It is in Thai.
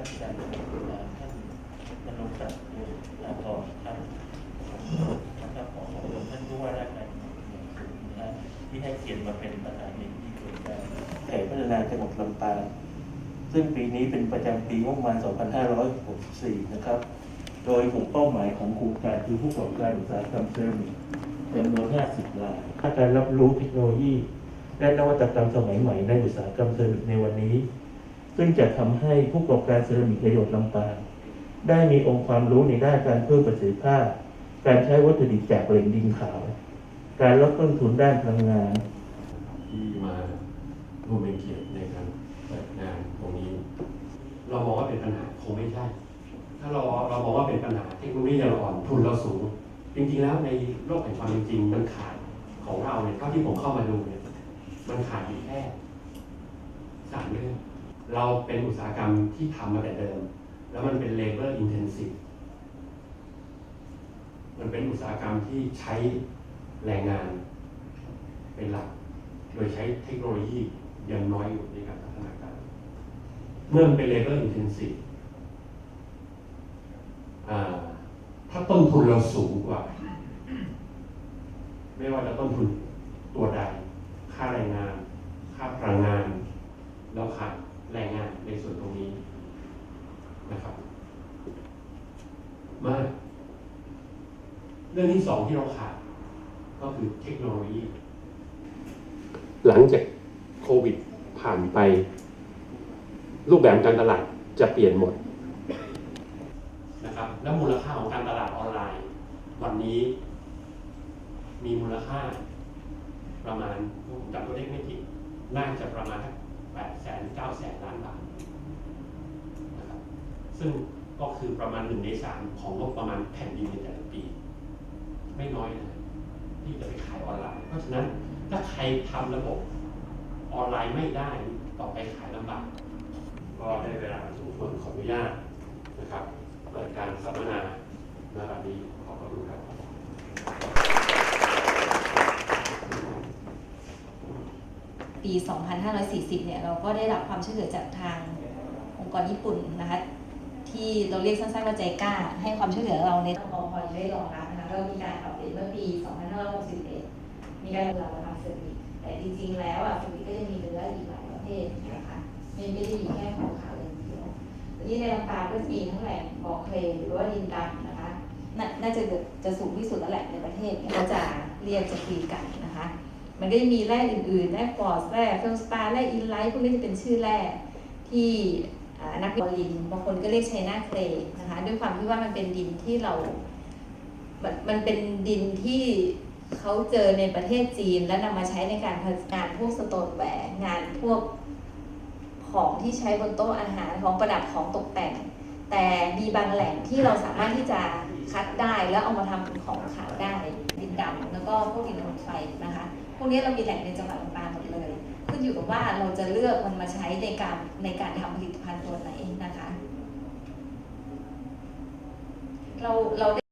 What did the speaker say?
าชการจังหวัดบุรีรัมย์ท่านมนงศักดิ์บุญอาภรณ์ครับนะครับขอขอบคุณท่านผู้ว่าราชการนะที่ให้เกียรติมาเป็นประธานในพิธีเปิดการแผนพัฒนาจังหวัดลำปางซึ่งปีนี้เป็นประจำปีงบประมาณ 2564 นะครับ โดยกลุ่มเป้าหมายของโครงการคือผู้ประกอบการอุตสาหกรรมเซรามิกจำนวน 50 รายถ้าการรับรู้เทคโนโลยี และนวัตกรรมสมัยใหม่ในอุตสาหกรรมเซรามิกในวันนี้ ซึ่งจะทำให้ผู้ประกอบการเซรามิกในจังหวัดลำปางได้มีองค์ความรู้ในด้านการเพิ่มประสิทธิภาพ การใช้วัตถุดิบจากแหล่งดินขาว การลดต้นทุนด้านพลังงาน ที่มาร่วมเป็นเกียรติในการเปิดงานตรงนี้ เรามองว่าเป็นปัญหาคงไม่ใช่ ถ้าเราเรามองว่าเป็นปัญหาเทคโนโลยีเราอ่อนทุนเราสูง จริงๆแล้วในโลกแห่งความเป็นจริงมันขาดของเราเนี่ยเท่าที่ผมเข้ามาดูเนี่ยมันขาดอยู่แค่สามเรื่อง เราเป็นอุตสาหกรรมที่ทำมาแต่เดิม แล้วมันเป็น labor intensive มันเป็นอุตสาหกรรมที่ใช้แรงงานเป็นหลัก โดยใช้เทคโนโลยียังน้อยอยู่ในการพัฒนาการ เมื่อมันเป็น labor intensive ถ้าต้นทุนเราสูงกว่า ไม่ว่าจะต้นทุนตัวใด ค่าแรงงาน ค่าพลังงาน เราขาดแรงงานในส่วนตรงนี้นะครับ มาก เรื่องที่สองที่เราขาด ก็คือเทคโนโลยี หลังจากโควิดผ่านไป รูปแบบการตลาดจะเปลี่ยนหมดนะครับแล้วมูลค่าของการตลาดออนไลน์ วันนี้ มีมูลค่าประมาณผมจำตัวเลขไม่ผิดน่าจะประมาณแปดแสนเก้าแสนล้านบาทนะครับซึ่งก็คือประมาณหนึ่งในสามของงบประมาณแผ่นดินในแต่ละปี ไม่น้อยนะที่จะไปขายออนไลน์ เพราะฉะนั้นถ้าใครทำระบบออนไลน์ไม่ได้ต่อไปขายลำบากก็ได้เวลาสมควรขออนุญาตนะครับเปิดการสัมมนาณบัดนี้ขอบพระคุณครับปี 2540 เนี่ย เราก็ได้รับความช่วยเหลือจากทางองค์กรญี่ปุ่นนะคะ ที่เราเรียกสั้นๆว่าใจกล้า ให้ความช่วยเหลือเราในองค์กรได้รองรับนะคะเรามีการปรับเปลี่ยนเมื่อปี 2561 มีการเราทำเซอร์วิสแต่จริงๆ แล้วอะเซอร์วิสก็ยังมีเนื้ออีกหลายประเภทนะคะไม่ไม่ได้มีแค่ของขาวอย่างเดียวทีนี้ในลำปางก็จะมีทั้งแหล่งบ่อเคลมหรือว่าดินดำนะคะนาน่าจะจะสูงที่สุดแล้วแหละในประเทศเนี่ยก็จะเรียกจะคุยกันนะคะ มันก็จะมีแร่อื่นๆแร่ฟอร์สแร่เฟลสตาร์แร่อินไลท์พวกนี้จะเป็นชื่อแร่ที่อ่า นักวิทยลินบางคนก็เรียกไชน่าเคลย์นะคะด้วยความที่ว่ามันเป็นดินที่เรา มันมันเป็นดินที่เขาเจอในประเทศจีนและนำมาใช้ในการผลิตงานพวกสโตนแวร์งานพวกของที่ใช้บนโต๊ะอาหารของประดับของตกแต่ง แต่มีบางแหล่งที่เราสามารถที่จะคัดได้แล้วเอามาทำเป็นของขาวได้ดินดำแล้วก็พวกดินรถไฟนะคะ พวกนี้เรามีแหล่งในจังหวัดลำปางหมดเลย นอยู่กับว่าเราจะเลือกมันมาใช้ในการในการทำผลิตภัณฑ์ตัวไหนนะคะ เราเราได้